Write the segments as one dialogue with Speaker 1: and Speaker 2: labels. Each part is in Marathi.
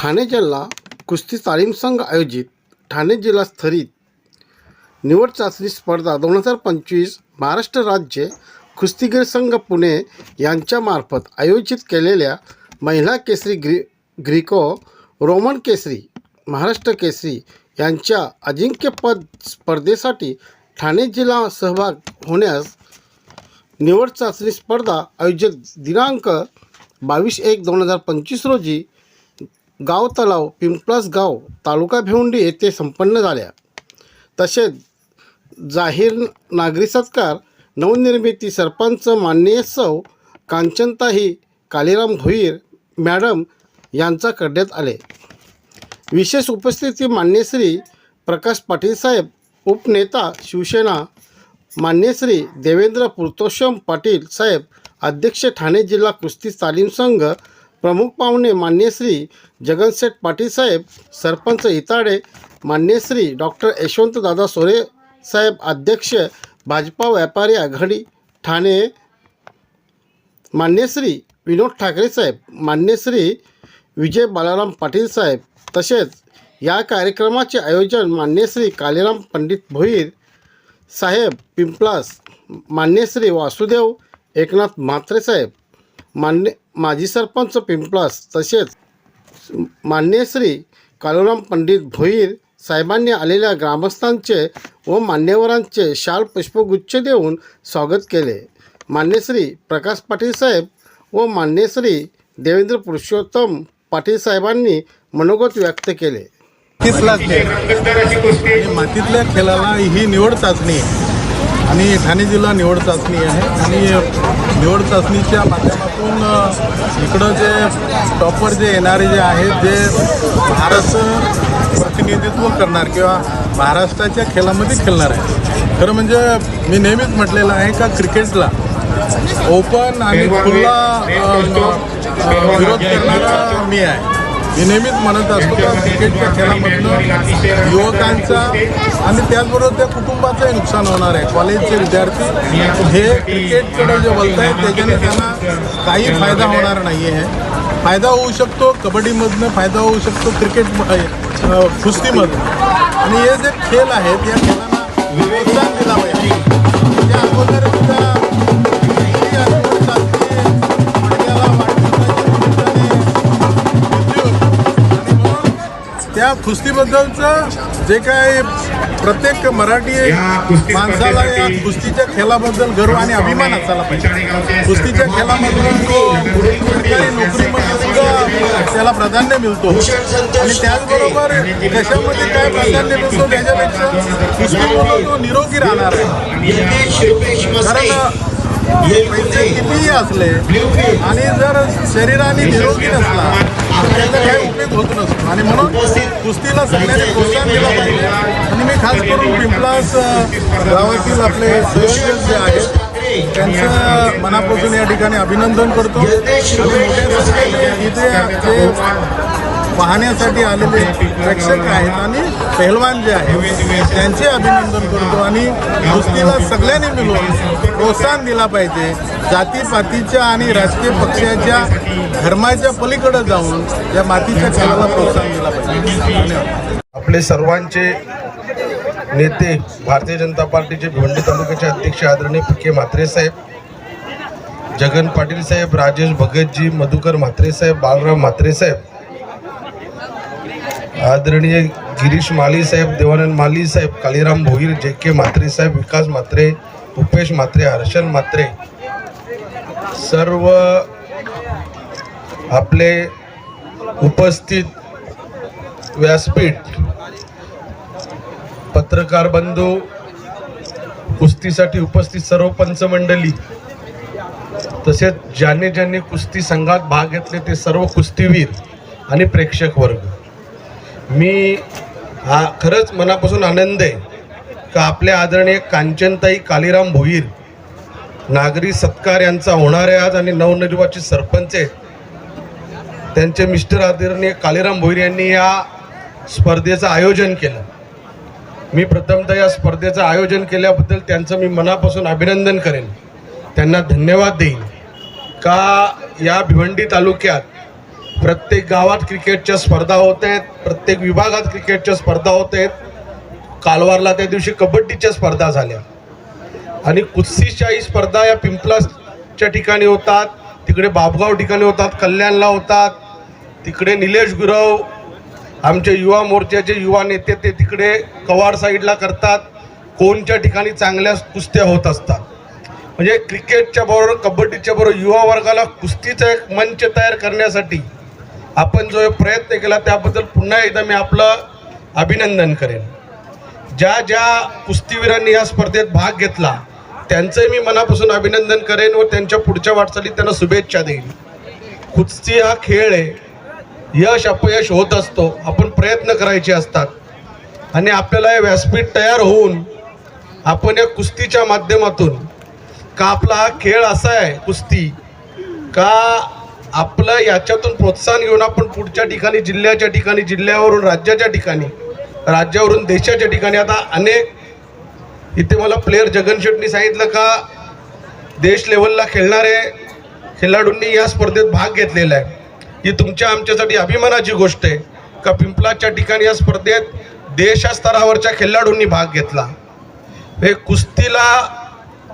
Speaker 1: ठाणे जिल्हा कुस्ती तालीम संघ आयोजित ठाणे जिल्हास्तरीत निवड चाचणी स्पर्धा दोन हजार पंचवीस महाराष्ट्र राज्य कुस्तीगीर संघ पुणे यांच्यामार्फत आयोजित केलेल्या महिला केसरी ग्री ग्रीको रोमन केसरी महाराष्ट्र केसरी यांच्या अजिंक्यपद स्पर्धेसाठी ठाणे जिल्हा सहभाग होण्यास निवड चाचणी स्पर्धा आयोजित दिनांक बावीस एक दोन हजार पंचवीस रोजी गाव तलाव पिंपळास गाव तालुका भिवंडी येथे संपन्न झाल्या. तसेच जाहीर नागरी सत्कार नवनिर्मिती सरपंच माननीय सौ कांचनताई कालीराम भोईर मॅडम यांचा करण्यात आले. विशेष उपस्थिती मान्य श्री प्रकाश पाटील साहेब उपनेता शिवसेना मान्य श्री देवेंद्र पुरुषोत्तम पाटील साहेब अध्यक्ष ठाणे जिल्हा कुस्ती तालीम संघ प्रमुख पाहुणे मान्यश्री जगनसेठ पाटील साहेब सरपंच इताडे मान्यश्री डॉक्टर यशवंत दादा सोरे साहेब अध्यक्ष भाजपा व्यापारी आघाडी ठाणे मान्यश्री विनोद ठाकरे साहेब मान्यश्री विजय बालाराम पाटील साहेब तसेच या कार्यक्रमाचे आयोजन मान्यश्री कालीराम पंडित भोईर साहेब पिंपलास मान्यश्री वासुदेव एकनाथ म्हात्रे साहेब मान्य माजी सरपंच पिंपलास तसेच मान्यश्री कालुराम पंडित भोईर साहेबांनी आलेल्या ग्रामस्थांचे व मान्यवरांचे शाल पुष्पगुच्छ देऊन स्वागत केले. मान्यश्री प्रकाश पाटील साहेब व मान्यश्री देवेंद्र पुरुषोत्तम पाटील साहेबांनी मनोगत व्यक्त केले.
Speaker 2: मातीतला खेळ. मातीतल्या खेळाला ही निवड चाचणी आणि ठाणे जिल्हा निवड चाचणी आहे. आणि निवड चाचणीच्या माध्यमातून अ, इकडं जे टॉपर जे येणारे जे आहेत जे महाराष्ट्र प्रतिनिधित्व करणार किंवा महाराष्ट्राच्या खेळामध्ये खेळणार आहे खरं म्हणजे मी नेहमीच म्हटलेलं आहे का क्रिकेटला ओपन आणि अ, विरोध करणारा मी आहे. मी नेहमीच म्हणत असतो त्या क्रिकेटच्या खेळामधनं युवकांचा आणि त्याचबरोबर त्या कुटुंबाचंही नुकसान होणार आहे. कॉलेजचे विद्यार्थी हे क्रिकेटकडे जे बोलत आहेत त्याच्याने त्यांना काही फायदा होणार नाही आहे फायदा होऊ शकतो कबड्डीमधनं फायदा होऊ शकतो क्रिकेट कुस्तीमधून. आणि हे जे खेळ आहेत या खेळांना प्रोत्साहन दिला पाहिजे. त्या अगोदर त्या कुस्तीबद्दलचं जे काय प्रत्येक मराठी माणसाला या कुस्तीच्या खेळाबद्दल गर्व आणि अभिमान असायला पाहिजे. कुस्तीच्या खेळामधून तो सरकारी नोकरीमध्ये सुद्धा त्याला प्राधान्य मिळतो. आणि त्याचबरोबर कशामध्ये काय प्राधान्य मिळतो त्याच्यापेक्षा कुस्तीमधून तो निरोगी राहणार आहे. कारण पैसे कितीही असले आणि जर शरीराने निरोगी नसला तर त्याचा काही उपयोग होत नसतो आणि म्हणून कुस्तीला सगळ्यांनी प्रोत्साहन दिलं पाहिजे. आणि मी खास करून पिंपलास गावातील आपले संयोजक जे आहेत त्यांचं मनापासून या ठिकाणी अभिनंदन करतो. इथे जे पाहण्यासाठी आलेले प्रेक्षक आहेत आणि पहलवान जे आहेत त्यांचे अभिनंदन करतो आणि कुस्तीला सगळ्यांनी मिळून प्रोत्साहन दिला पाहिजे. जातीपातीच्या आणि राजकीय पक्षाच्या धर्माच्या पलीकडे जाऊन या मातीच्या खेळाला प्रोत्साहन दिला पाहिजे.
Speaker 3: आपले सर्वांचे नेते भारतीय जनता पार्टीचे भिवंडी तालुक्याचे अध्यक्ष आदरणीय पी के म्हात्रे साहेब जगन पाटील साहेब राजेश भगतजी मधुकर म्हात्रे साहेब बाळराम म्हात्रे साहेब आदरणीय गिरीश माली साहेब देवानंद माली साहेब कालीराम भोईर जे के म्हात्रे साहेब विकास म्हात्रे उपेश म्हात्रे हर्षल म्हात्रे सर्व आपले उपस्थित व्यासपीठ पत्रकार बंधू कुस्तीसाठी उपस्थित सर्व पंचमंडली तसेच ज्यांनी ज्यांनी कुस्ती संघात भाग घेतले ते सर्व कुस्तीवीर आणि प्रेक्षक वर्ग मी हा खरंच मनापासून आनंद आहे का आपल्या आदरणीय कांचनताई कालीराम भोईर नागरी सत्कार यांचा होणार आहे आज आणि नवनिर्वाचित सरपंच आहेत. त्यांचे मिस्टर आदरणीय कालीराम भोईर यांनी या स्पर्धेचं आयोजन केलं. मी प्रथमतः या स्पर्धेचं आयोजन केल्याबद्दल त्यांचं मी मनापासून अभिनंदन करेन. त्यांना धन्यवाद देईन. का या भिवंडी तालुक्यात प्रत्येक गावात क्रिकेटच्या स्पर्धा होत आहेत प्रत्येक विभागात क्रिकेटच्या स्पर्धा होत आहेत. कालवारला त्या दिवशी कबड्डीच्या स्पर्धा झाल्या. आणि कुस्तीच्याही स्पर्धा या पिंपलाच्या ठिकाणी होतात तिकडे बाबगाव ठिकाणी होतात कल्याणला होतात तिकडे निलेश गुरव आमचे युवा मोर्चाचे युवा नेते ते तिकडे कवाड साईडला करतात. कोणच्या ठिकाणी चांगल्या कुस्त्या होत असतात. म्हणजे क्रिकेटच्या बरोबर कबड्डीच्या बरोबर युवा वर्गाला कुस्तीचा एक मंच तयार करण्यासाठी आपण जो प्रयत्न केला त्याबद्दल पुन्हा एकदा मी आपलं अभिनंदन करेन. ज्या ज्या कुस्तीवीरांनी या स्पर्धेत भाग घेतला त्यांचंही मी मनापासून अभिनंदन करेन व त्यांच्या पुढच्या वाटचालीत त्यांना शुभेच्छा देईन. कुस्ती हा खेळ आहे. यश अपयश होत असतो. आपण प्रयत्न करायचे असतात. आणि आपल्याला हे व्यासपीठ तयार होऊन आपण या कुस्तीच्या माध्यमातून का आपला हा खेळ असा आहे कुस्ती का आपलं याच्यातून प्रोत्साहन घेऊन आपण पुढच्या ठिकाणी जिल्ह्याच्या ठिकाणी जिल्ह्यावरून राज्याच्या ठिकाणी राज्यावरून देशाच्या ठिकाणी. आता अनेक इथे मला प्लेअर जगन शेट्टी सांगितलं का देश लेवलला खेळणारे खेळाडूंनी या स्पर्धेत भाग घेतलेला आहे. ही तुमच्या आमच्यासाठी अभिमानाची गोष्ट आहे का पिंपलाच्या ठिकाणी या स्पर्धेत देशा स्तरावरच्या खेळाडूंनी भाग घेतला? हे कुस्तीला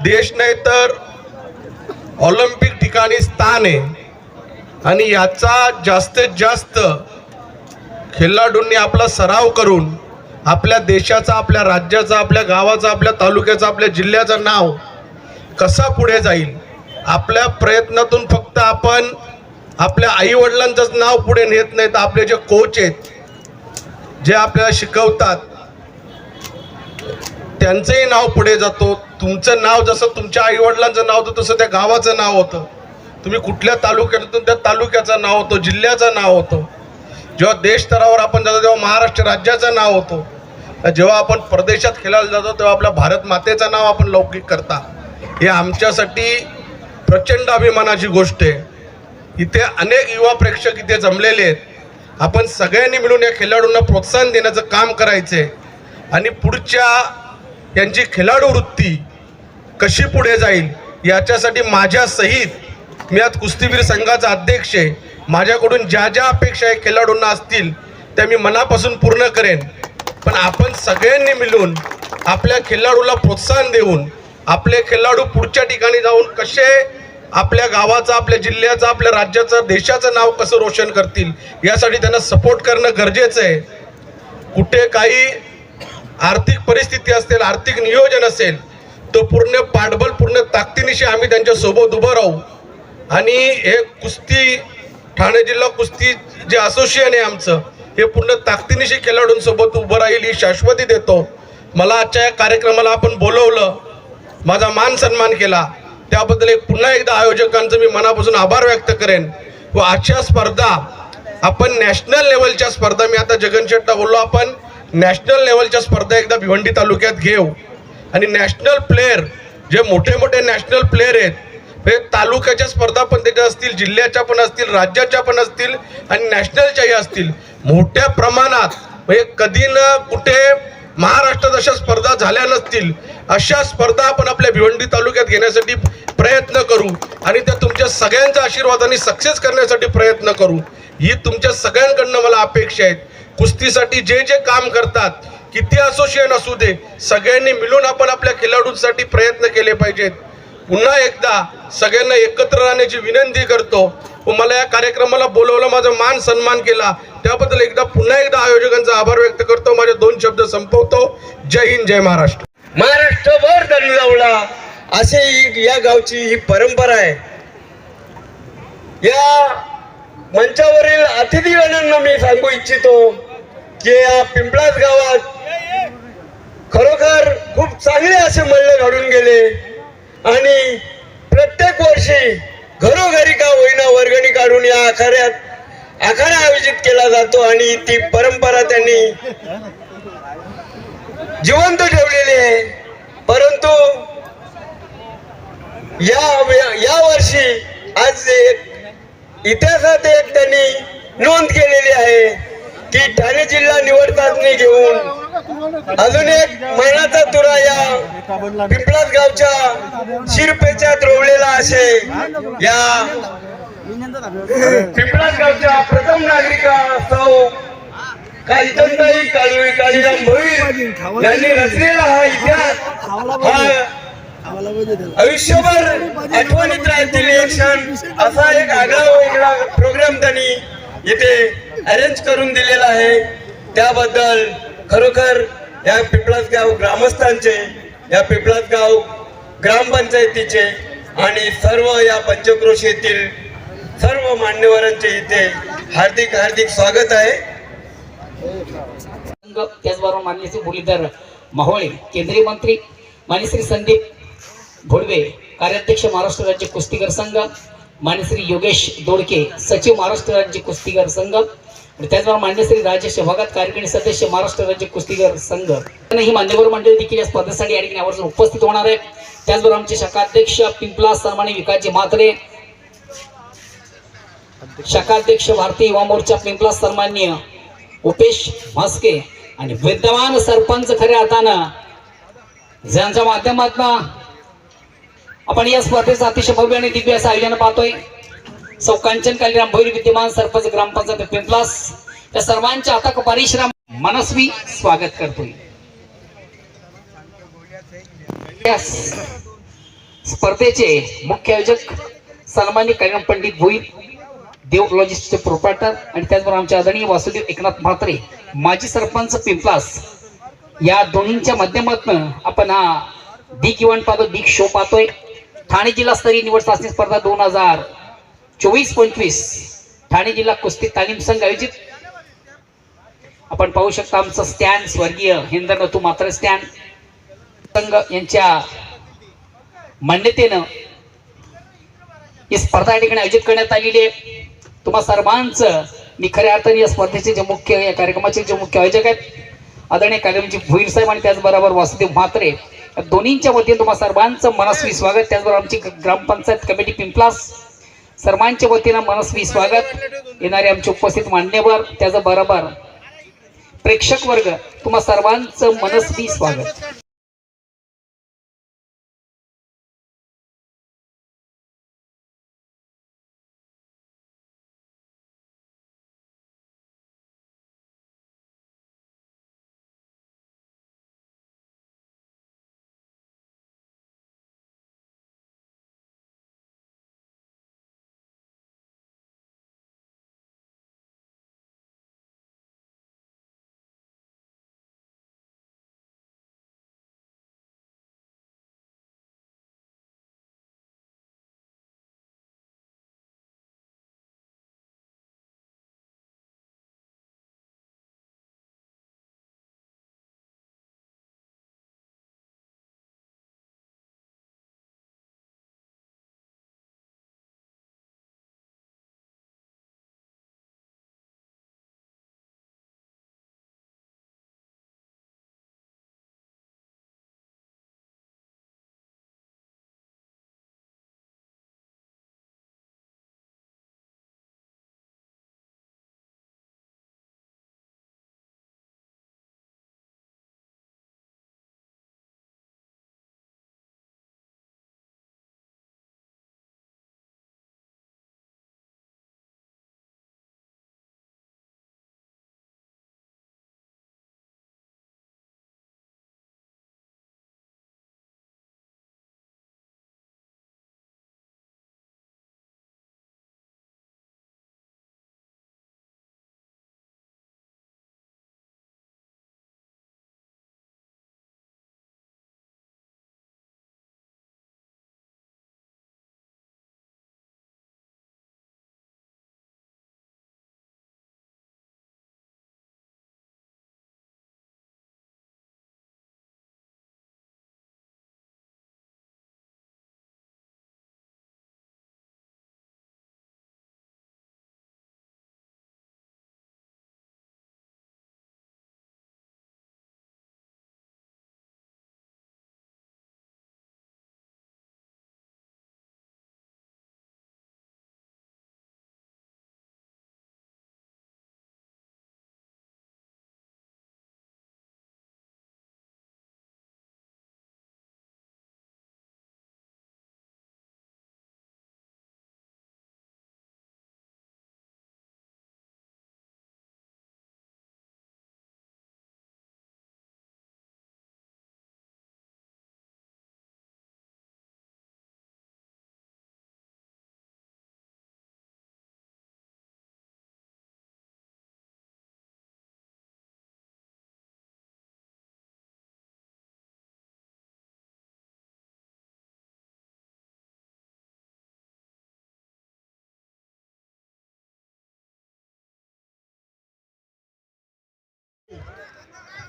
Speaker 3: देश नाही तर ऑलिम्पिक ठिकाणी स्थान आहे. आणि याचा जास्तीत जास्त खेळाडूंनी आपला सराव करून आपल्या देशाचा आपल्या राज्याचा आपल्या गावाचा आपल्या तालुक्याचा आपल्या जिल्ह्याचं नाव कसा पुढे जाईल? आपल्या प्रयत्नातून फक्त आपण आपल्या आईवडिलांचंच नाव पुढे नेत नाही तर आपले जे कोच आहेत जे आपल्याला शिकवतात त्यांचंही नाव पुढे जातो. तुमचं नाव जसं तुमच्या आईवडिलांचं नाव होतं तसं त्या गावाचं नाव होतं. तुम्ही कुठल्या तालुक्यातून त्या तालुक्याचं नाव होतं जिल्ह्याचं नाव होतं. जेव्हा देश स्तरावर आपण जातो तेव्हा महाराष्ट्र राज्याचं नाव होतो. जेव्हा आपण परदेशात खेळायला जातो तेव्हा आपल्या भारत मातेचं नाव आपण लौकिक करता. हे आमच्यासाठी प्रचंड अभिमानाची गोष्ट आहे. इथे अनेक युवा प्रेक्षक इथे जमलेले आहेत. आपण सगळ्यांनी मिळून या खेळाडूंना प्रोत्साहन देण्याचं काम करायचं आहे आणि पुढच्या यांची खेळाडू वृत्ती कशी पुढे जाईल याच्यासाठी माझ्या सहित मी आज कुस्तीवीर संघाचा अध्यक्ष आहे. माझ्याकडून ज्या ज्या अपेक्षा आहे खेळाडूंना असतील त्या मी मनापासून पूर्ण करेन. पण आपण सगळ्यांनी मिळून आपल्या खेळाडूला प्रोत्साहन देऊन आपले खेळाडू पुढच्या ठिकाणी जाऊन कसे आपल्या गावाचं आपल्या जिल्ह्याचं आपल्या राज्याचं देशाचं नाव कसं रोशन करतील यासाठी त्यांना सपोर्ट करणं गरजेचं आहे. कुठे काही आर्थिक परिस्थिती असेल आर्थिक नियोजन असेल तो पूर्ण पाठबल पूर्ण ताकदीनिशी आम्ही त्यांच्यासोबत उभं राहू. आणि हे कुस्ती ठाणे जिल्हा कुस्ती जे असोसिएशन आहे आमचं हे पूर्ण ताकदीनिशी खेळाडूंसोबत उभं राहील ही शाश्वती देतो. मला आजच्या या कार्यक्रमाला आपण बोलवलं माझा मान सन्मान केला. त्याबद्दल एक पुन्हा एकदा आयोजकांचं मी मनापासून आभार व्यक्त करेन. व आजच्या स्पर्धा आपण नॅशनल लेवलच्या स्पर्धा मी आता जगन शेट्टा बोललो आपण नॅशनल लेवलच्या स्पर्धा एकदा भिवंडी तालुक्यात घेऊ. आणि नॅशनल प्लेयर जे मोठे मोठे नॅशनल प्लेयर आहेत हे तालुक्याच्या स्पर्धा पण त्याच्या असतील जिल्ह्याच्या पण असतील राज्याच्या पण असतील आणि नॅशनलच्याही असतील. मोठ्या प्रमाणात म्हणजे कधी न कुठे महाराष्ट्रात अशा स्पर्धा झाल्या नसतील अशा स्पर्धा आपण आपल्या भिवंडी तालुक्यात घेण्यासाठी प्रयत्न करू आणि त्या तुमच्या सगळ्यांच्या आशीर्वादाने सक्सेस करण्यासाठी प्रयत्न करू. ही तुमच्या सगळ्यांकडनं मला अपेक्षा आहेत. कुस्तीसाठी जे जे काम करतात किती असोसिएशन असू दे सगळ्यांनी मिळून आपण आपल्या खेळाडूंसाठी प्रयत्न केले पाहिजेत. पुन्हा एकदा सगळ्यांना एकत्र राहण्याची विनंती करतो. व मला या कार्यक्रमाला बोलवलं माझा मान सन्मान केला. त्याबद्दल एकदा पुन्हा एकदा आयोजकांचा आभार व्यक्त करतो. माझे दोन शब्द संपवतो. जय हिंद जय महाराष्ट्र.
Speaker 4: महाराष्ट्रभर दंड लावला. असे या गावची ही परंपरा आहे. या मंचावरील अतिथीगणांना मी सांगू इच्छितो की या पिंपळास गावात खरोखर खूप चांगले असे मल्ल घडून गेले. आणि प्रत्येक वर्षी घरोघरी का होईना वर्गणी काढून या आखाऱ्यात आखाडा आयोजित केला जातो आणि ती परंपरा त्यांनी जिवंत ठेवलेली आहे. परंतु या या वर्षी आज एक इतिहासात एक त्यांनी नोंद केलेली आहे. की ठाणे जिल्हा निवड चाचणी घेऊन अजून एक मानाचा तुरा या पिंपळास गावच्या शिरपेच्या रोवलेला असे या पिंपळास गावच्या प्रथम नागरिका सौ कांचनताई काळुई काळीराम भोईर यांनी रचलेला हा इतिहास हा आयुष्यभर आठवणीत राहतील एक क्षण असा एक आगळा वेगळा प्रोग्राम त्यांनी इथे अरेंज करून दिलेला आहे. त्याबद्दल खरोखर या पिपळास गाव ग्रामस्थांचे या पिपळासगाव ग्रामपंचायतीचे आणि सर्व या पंचक्रोशीतील सर्व मान्यवरांचे इथे हार्दिक हार्दिक स्वागत आहे.
Speaker 5: संघ त्याचबरोबर मान्य श्री मुरलीधर माहोळे केंद्रीय मंत्री मान्य श्री संदीप भोडवे कार्याध्यक्ष महाराष्ट्र राज्य कुस्तीगर संघ मान्यश्री योगेश दोडके सचिव महाराष्ट्र राज्य कुस्तीगर संघ. आणि त्याचबरोबर मान्यश्री राजेश भगत कार्यकारिणी सदस्य महाराष्ट्र राज्य कुस्तीगर संघ. ही मान्यवर मंडळी देखील या स्पर्धेसाठी या ठिकाणी आवर्जून उपस्थित होणार आहे त्याचबरोबर आमचे शाखाध्यक्ष पिंपला सन्मानी विकासजी म्हात्रे शाखाध्यक्ष भारतीय युवा मोर्चा पिंपला सन्मान्य उपेश म्हस्के आणि विद्यमान सरपंच खऱ्या अर्थानं ज्यांच्या माध्यमातून आपण या स्पर्धेचं अतिशय भव्य आणि दिव्य असं आयोजन पाहतोय. सौ कांचन कालीराम भैर विद्यमान सरपंच ग्रामपंचायत पिंपलास. या सर्वांच्या अथक परिश्रम मनस्वी स्वागत करतोय. या स्पर्धेचे मुख्य आयोजक सन्मान्य कालीराम पंडित भोईर देव लॉजिस्टचे प्रोप्रायटर आणि त्याचबरोबर आमचे आदरणीय वासुदेव एकनाथ म्हात्रे माजी सरपंच पिंपलास. या दोन्हींच्या माध्यमातून आपण हा बिग इव्हेंट पाहतो बिग शो पाहतोय. ठाणे जिल्हास्तरीय निवड चाचणी स्पर्धा दोन हजार चोवीस पंचवीस. ठाणे जिल्हा कुस्ती तालीम संघ आयोजित. आपण पाहू शकता आमचं स्टँड स्वर्गीय हिंदर नथू मात्र स्टँड. संघ यांच्या मान्यतेनं ही स्पर्धा या ठिकाणी आयोजित करण्यात आलेली आहे. तुम्हा सर्वांचं मी खऱ्या अर्थाने या स्पर्धेचे जे मुख्य या कार्यक्रमाचे जे मुख्य आयोजक आहेत आदरणीय कार्यक्रमचे भुईर साहेब आणि त्याचबरोबर वासुदेव म्हात्रे दोन्हींच्या वतीने तुम्हा सर्वांचं मनस्वी स्वागत. त्याचबरोबर आमची ग्रामपंचायत कमिटी पिंपलास सर्वांच्या वतीनं मनस्वी स्वागत. येणारे आमचे उपस्थित मान्यवर त्याचबरोबर प्रेक्षक वर्ग तुम्हा सर्वांचं मनस्वी स्वागत.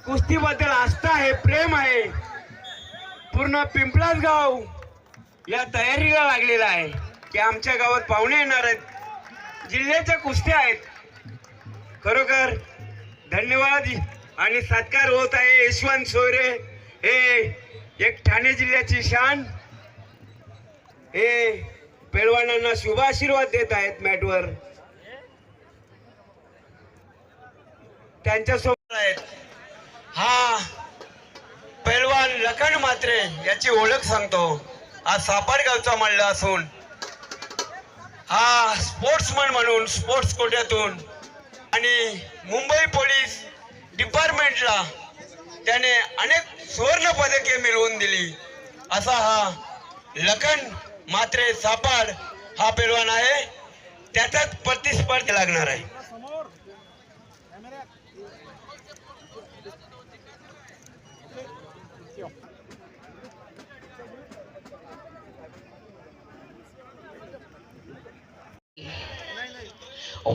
Speaker 4: कुस्तीबद्दल आस्था आहे प्रेम आहे. पूर्ण पिंपळाच गाव या तयारीला लागलेला आहे की आमच्या गावात पाहुणे येणार आहेत. जिल्ह्याच्या कुस्त्या आहेत. खरोखर धन्यवाद आणि सत्कार होत आहे यशवंत सोयरे. हे एक ठाणे जिल्ह्याची शान. हे पेलवानांना शुभाशीर्वाद देत आहेत मॅटवर. त्यांच्यासोबत हा पैलवान लखन मात्रे याची ओळख सांगतो. हा सापार गावचा असून हा स्पोर्ट्समन म्हणून स्पोर्ट्स कोट्यातून आणि मुंबई पोलीस डिपार्टमेंटला त्याने अनेक सुवर्ण पदके मिळवून दिली. असा हा लखन मात्रे सापाड हा पैलवान आहे. त्याचाच प्रतिस्पर्धी लागणार आहे.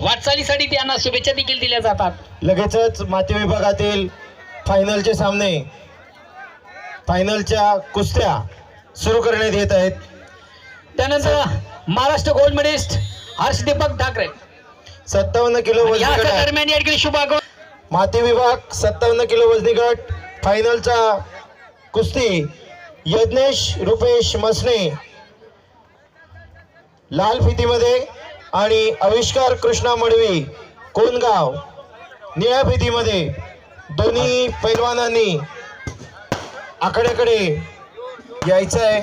Speaker 5: वाटचालीसाठी त्यांना शुभेच्छा देखील दिल्या जातात.
Speaker 6: लगेचच माती विभागातील फायनलचे सामने फायनलच्या कुस्त्या सुरू करण्यात येत आहेत.
Speaker 5: त्यानंतर महाराष्ट्र गोल्ड मेडलिस्ट हर्ष दीपक ठाकरे.
Speaker 6: सत्तावन्न किलो
Speaker 5: दरम्यान या ठिकाणी शुभागमन
Speaker 6: माती विभाग सत्तावन्न किलो वजनी गट फायनलचा कुस्ती यज्ञेश रुपेश मसने लाल फितीमध्ये आणि आविष्कार कृष्णा मडवी कोणगाव निळ्या फितीमध्ये दोन्ही पैलवानांनी आकड्याकडे यायचं आहे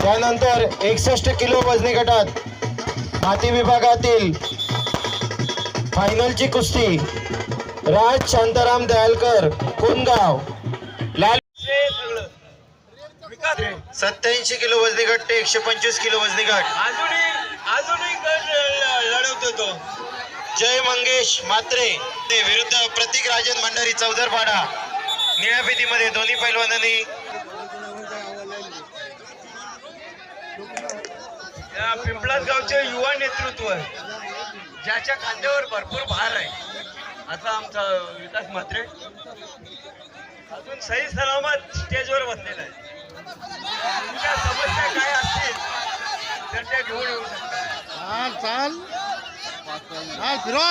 Speaker 6: त्यानंतर एकसष्ट किलो वजनी गटात माती विभागातील फायनलची कुस्ती. राज शांताराम दयालकर कुनगाव लाल सत्याऐंशी किलो वजनी गट ते एकशे पंचवीस किलो वजनी गट
Speaker 4: अजूनही अजूनही गट लढवतो तो.
Speaker 6: जय मंगेश मात्रे. ते विरुद्ध प्रतीक राजन भंडारी चौदरपाडा निळ्या फितीमध्ये दोन्ही पैलवानांनी
Speaker 4: पिंपळास गावचे युवा नेतृत्व ज्याच्या खांद्यावर भरपूर भार आहे. असा आमचा विकास म्हात्रे अजून सही सलामत स्टेजवर बसलेला आहे. तुमच्या समस्या काय असतील तर त्या घेऊन येऊ शकता.
Speaker 1: चाल चाल. चाल फिरवा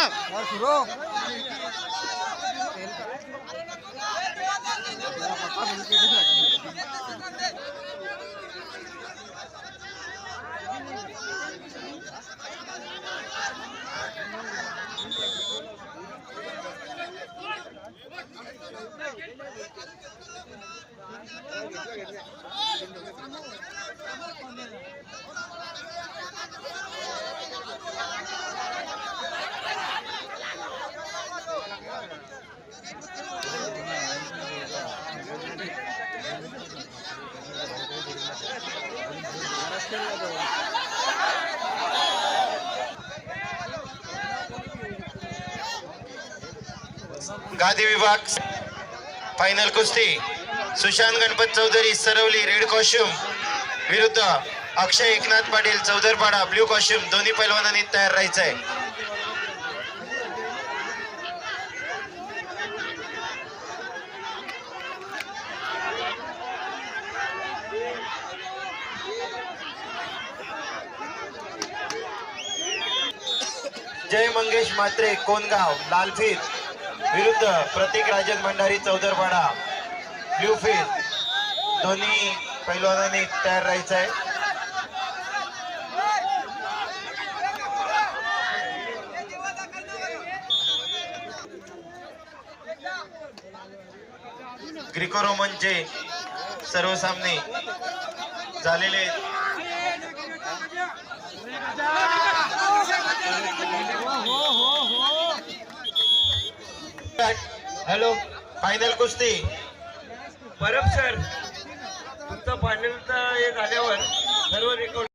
Speaker 6: गादी विभाग फायनल कुस्ती सुशांत गणपत चौधरी सरवली रेड कॉस्ट्युम विरुद्ध अक्षय एकनाथ पाटील चौधरपाडा ब्ल्यू कॉस्ट्युम दोन्ही पैलवानांनी तयार राहायचं आहे जय मंगेश मात्रे कोणगाव लालफीत. विरुद्ध प्रतीक राजन भंडारी चौदरपाडा ब्ल्यू दोन्ही पैलवानांनी तयार राहायचं आहे ग्रिको रोमनचे सर्व सामने झालेले
Speaker 4: हॅलो
Speaker 6: फायनल कुस्ती.
Speaker 4: परब सर तुमचा फायनलचा हे झाल्यावर सर्व रेकॉर्ड